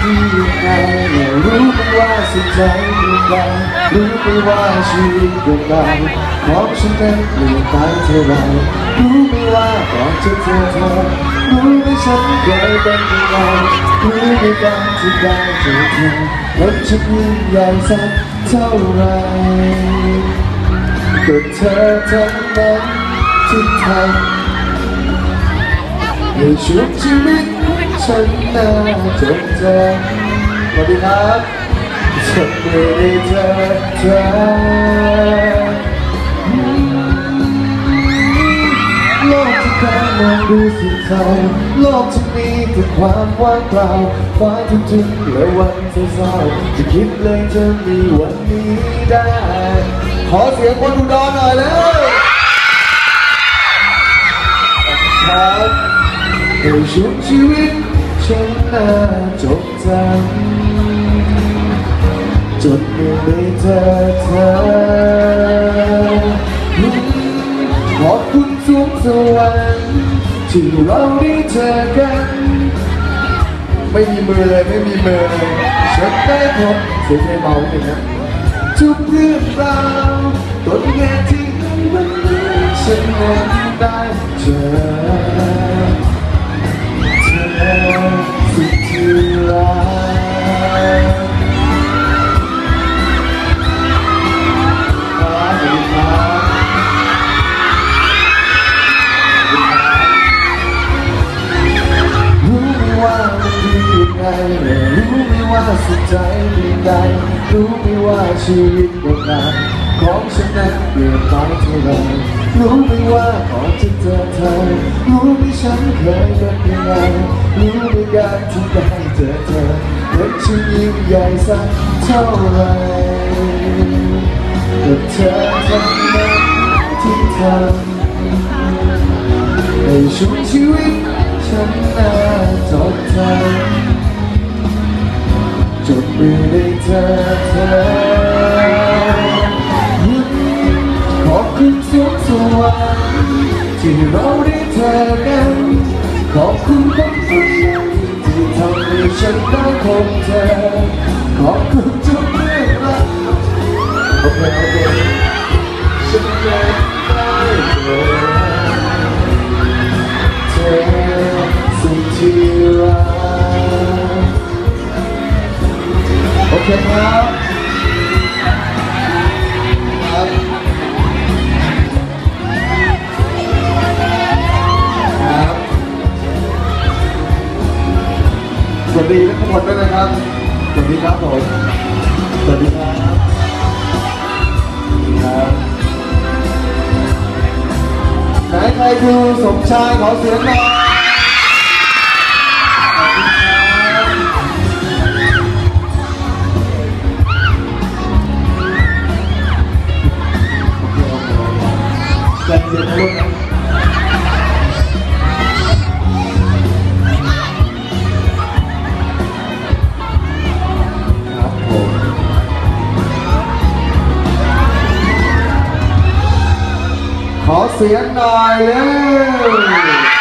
ที่ยังไงและรู้ไหมว่าสุดใจยังไงรู้ไหมว่าชีวิตยังไงของฉันนั้นเปลี่ยนไปเท่าไรรู้ไหมว่าก่อนจะเจอเธอรู้ไหมฉันเคยเป็นยังไงรู้ไหมการที่ได้เจอเธอแล้วฉันยิ่งใหญ่สักเท่าไรก็เธอทั้งนั้นที่ทำในชุดชีวิต ฉันน่าจดจำสวัสดีครับฉันไม่ได้เจอเธอโลกที่เคยมองดูสุดเทาโลกที่มีแต่ความว่างเปล่าฟ้าทุกทุกและวันเศร้าจะคิดเลยจะมีวันนี้ได้ ขอเสียงคนอุดรหน่อยเลยครับในช่วงชีวิต ฉันน่าจดจำจนเมื่อได้เจอเธอขอบคุณสูงสวรรค์ที่เราได้เจอกัน ไม่มีมือเลยไม่มีมือเลยฉันได้พบเสียใจเบาหนึ่งนะทุกเรื่องราวต้นเหตุที่วันนี้ฉันนั้นได้เจอ ไงรู้ไหมว่าสุดใจยังไงรู้ไหมว่าชีวิตยังไงของฉันนั้นเปลี่ยนไปเท่าไรรู้ไหมว่าก่อนจะเจอเธอรู้ไหมฉันเคยเป็นยังไงรู้ไหมการที่ได้เจอเธอเป็นฉันยิ่งใหญ่สักเท่าไรกับเธอทั้งนั้นที่ทำในช่วงชีวิตฉันน่าจดจำ ไม่ได้เจอเธอขอบคุณสุขสวรรค์ที่เราได้เจอกัน ขอบคุณคนคนนั้นที่ทำให้ฉันได้พบเธอ ขอบคุณทุกเรื่องราวโอเคโอเคฉันจะไครับครับครับสวัสดีทุกคนด้วยนะครับ สวัสดีครับผมสวัสดีครับครับไหนใครดูสมชายขอเสียงหน่อย เสียงหน่อยเลย